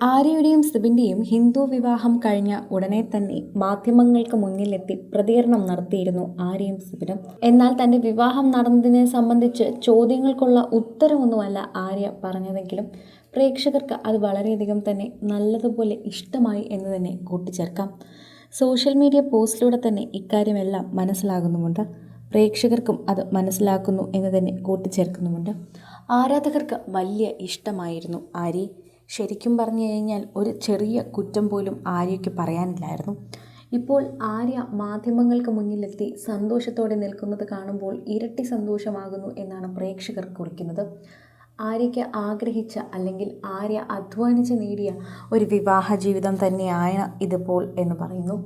ആര്യയുടെയും സിബിന്റെയും ഹിന്ദു വിവാഹം കഴിഞ്ഞ ഉടനെ തന്നെ മാധ്യമങ്ങൾക്ക് മുന്നിലെത്തി പ്രതികരണം നടത്തിയിരുന്നു ആര്യയും സിബിനും. എന്നാൽ തന്റെ വിവാഹം നടന്നതിനെ സംബന്ധിച്ച് ചോദ്യങ്ങൾക്കുള്ള ഉത്തരമൊന്നുമല്ല ആര്യ പറഞ്ഞതെങ്കിലും പ്രേക്ഷകർക്ക് അത് വളരെയധികം തന്നെ നല്ലതുപോലെ ഇഷ്ടമായി എന്ന് തന്നെ കൂട്ടിച്ചേർക്കാം. സോഷ്യൽ മീഡിയ പോസ്റ്റിലൂടെ തന്നെ ഇക്കാര്യമെല്ലാം മനസ്സിലാകുന്നുമുണ്ട്. പ്രേക്ഷകർക്കും അത് മനസ്സിലാക്കുന്നു എന്ന് തന്നെ കൂട്ടിച്ചേർക്കുന്നുമുണ്ട്. ആരാധകർക്ക് വലിയ ഇഷ്ടമായിരുന്നു ആര്യ. ശരിക്കും പറഞ്ഞു കഴിഞ്ഞാൽ ഒരു ചെറിയ കുറ്റം പോലും ആര്യയ്ക്ക് പറയാനില്ലായിരുന്നു. ഇപ്പോൾ ആര്യ മാധ്യമങ്ങൾക്ക് മുന്നിലെത്തി സന്തോഷത്തോടെ നിൽക്കുന്നത് കാണുമ്പോൾ ഇരട്ടി സന്തോഷമാകുന്നു എന്നാണ് പ്രേക്ഷകർ കുറിക്കുന്നത്. ആര്യയ്ക്ക് ആഗ്രഹിച്ച അല്ലെങ്കിൽ ആര്യ അധ്വാനിച്ച് നേടിയ ഒരു വിവാഹ ജീവിതം തന്നെയാണ് ഇതിപ്പോൾ എന്ന് പറയുന്നു.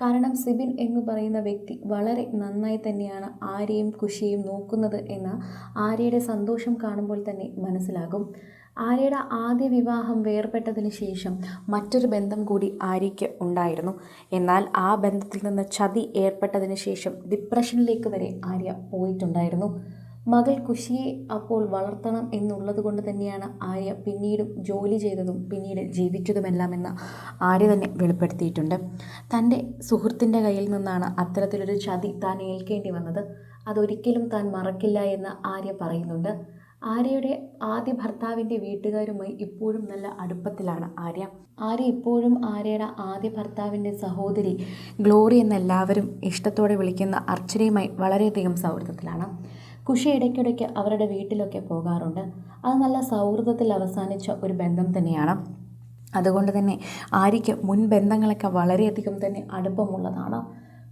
കാരണം സിബിൻ എന്ന് പറയുന്ന വ്യക്തി വളരെ നന്നായി തന്നെയാണ് ആര്യയും കുഷിയും നോക്കുന്നത് എന്ന് ആര്യയുടെ സന്തോഷം കാണുമ്പോൾ തന്നെ മനസ്സിലാകും. ആര്യയുടെ ആദ്യ വിവാഹം വേർപെട്ടതിന് ശേഷം മറ്റൊരു ബന്ധം കൂടി ആര്യയ്ക്ക് ഉണ്ടായിരുന്നു. എന്നാൽ ആ ബന്ധത്തിൽ നിന്ന് ചതി ഏർപ്പെട്ടതിന് ശേഷം ഡിപ്രഷനിലേക്ക് വരെ ആര്യ പോയിട്ടുണ്ടായിരുന്നു. മകൾ കുശിയെ അപ്പോൾ വളർത്തണം എന്നുള്ളത് കൊണ്ട് തന്നെയാണ് ആര്യ പിന്നീടും ജോലി ചെയ്തതും പിന്നീട് ജീവിച്ചതുമെല്ലാം എന്ന് ആര്യ തന്നെ വെളിപ്പെടുത്തിയിട്ടുണ്ട്. തന്റെ സുഹൃത്തിന്റെ കയ്യിൽ നിന്നാണ് അത്തരത്തിലൊരു ചതി താൻ ഏൽക്കേണ്ടി വന്നത്. അതൊരിക്കലും താൻ മറക്കില്ല എന്ന് ആര്യ പറയുന്നുണ്ട്. ആര്യയുടെ ആദ്യ ഭർത്താവിന്റെ വീട്ടുകാരുമായി ഇപ്പോഴും നല്ല അടുപ്പത്തിലാണ് ആര്യ. ആര്യ ഇപ്പോഴും ആര്യയുടെ ആദ്യ ഭർത്താവിന്റെ സഹോദരി ഗ്ലോറി എന്നെല്ലാവരും ഇഷ്ടത്തോടെ വിളിക്കുന്ന അർച്ചനയുമായി വളരെയധികം സൗഹൃദത്തിലാണ്. കുഷി ഇടയ്ക്കിടയ്ക്ക് അവരുടെ വീട്ടിലൊക്കെ പോകാറുണ്ട്. അത് നല്ല സൗഹൃദത്തിൽ അവസാനിച്ച ഒരു ബന്ധം തന്നെയാണ്. അതുകൊണ്ട് തന്നെ ആര്യയ്ക്ക് മുൻ ബന്ധങ്ങളൊക്കെ വളരെയധികം തന്നെ അടുപ്പമുള്ളതാണ്.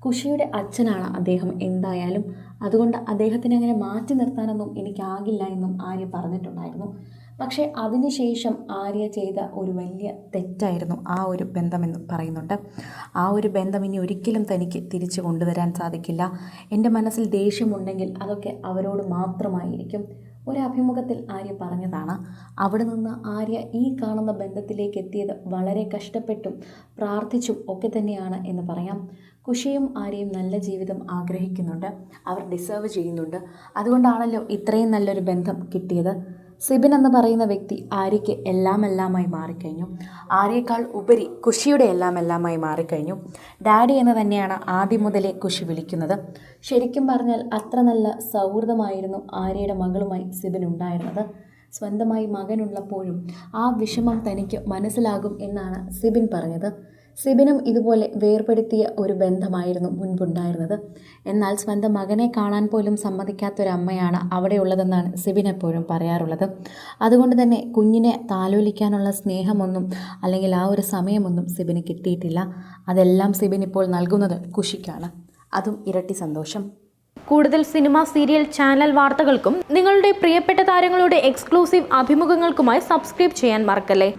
കുഷിയുടെ അച്ഛനാണ് അദ്ദേഹം എന്തായാലും. അതുകൊണ്ട് അദ്ദേഹത്തിനെ അങ്ങനെ മാറ്റി നിർത്താനൊന്നും എനിക്കാകില്ല എന്നും ആര്യ പറഞ്ഞിട്ടുണ്ടായിരുന്നു. പക്ഷേ അതിനുശേഷം ആര്യ ചെയ്ത ഒരു വലിയ തെറ്റായിരുന്നു ആ ഒരു ബന്ധമെന്ന് പറയുന്നുണ്ട്. ആ ഒരു ബന്ധം ഇനി ഒരിക്കലും തനിക്ക് തിരിച്ചു കൊണ്ടുവരാൻ സാധിക്കില്ല. എന്റെ മനസ്സിൽ ദേഷ്യമുണ്ടെങ്കിൽ അതൊക്കെ അവരോട് മാത്രമായിരിക്കും. ഒരു അഭിമുഖത്തിൽ ആര്യ പറഞ്ഞതാണ് അവിടെ നിന്ന് ആര്യ ഈ കാണുന്ന ബന്ധത്തിലേക്ക് എത്തിയത് വളരെ കഷ്ടപ്പെട്ടും പ്രാർത്ഥിച്ചും ഒക്കെ തന്നെയാണ് എന്ന് പറയാം. കുഷിയും ആര്യയും നല്ല ജീവിതം ആഗ്രഹിക്കുന്നുണ്ട്. അവർ ഡിസേർവ് ചെയ്യുന്നുണ്ട്. അതുകൊണ്ടാണല്ലോ ഇത്രയും നല്ലൊരു ബന്ധം കിട്ടിയത്. സിബിൻ എന്ന് പറയുന്ന വ്യക്തി ആര്യയ്ക്ക് എല്ലാം എല്ലാമായി മാറിക്കഴിഞ്ഞു. ആര്യയേക്കാൾ ഉപരി കുഷിയുടെ എല്ലാം എല്ലാമായി മാറിക്കഴിഞ്ഞു. ഡാഡി എന്ന് തന്നെയാണ് ആദ്യം മുതലേ കുഷി വിളിക്കുന്നത്. ശരിക്കും പറഞ്ഞാൽ അത്ര നല്ല സൗഹൃദമായിരുന്നു ആര്യയുടെ മകളുമായി സിബിൻ ഉണ്ടായിരുന്നത്. സ്വന്തമായി മകനുള്ളപ്പോഴും ആ വിഷമം തനിക്ക് മനസ്സിലാകും എന്നാണ് സിബിൻ പറഞ്ഞത്. സിബിനും ഇതുപോലെ വേർപെടുത്തിയ ഒരു ബന്ധമായിരുന്നു മുൻപുണ്ടായിരുന്നത്. എന്നാൽ സ്വന്തം മകനെ കാണാൻ പോലും സമ്മതിക്കാത്തൊരമ്മയാണ് അവിടെയുള്ളതെന്നാണ് സിബിൻ എപ്പോഴും പറയാറുള്ളത്. അതുകൊണ്ട് തന്നെ കുഞ്ഞിനെ താലോലിക്കാനുള്ള സ്നേഹമൊന്നും അല്ലെങ്കിൽ ആ ഒരു സമയമൊന്നും സിബിന് കിട്ടിയിട്ടില്ല. അതെല്ലാം സിബിൻ ഇപ്പോൾ നൽകുന്നത് കുഷിക്കാണ് അതും ഇരട്ടി സന്തോഷം. കൂടുതൽ സിനിമ സീരിയൽ ചാനൽ വാർത്തകൾക്കും നിങ്ങളുടെ പ്രിയപ്പെട്ട താരങ്ങളുടെ എക്സ്ക്ലൂസീവ് അഭിമുഖങ്ങൾക്കുമായി സബ്സ്ക്രൈബ് ചെയ്യാൻ മറക്കല്ലേ?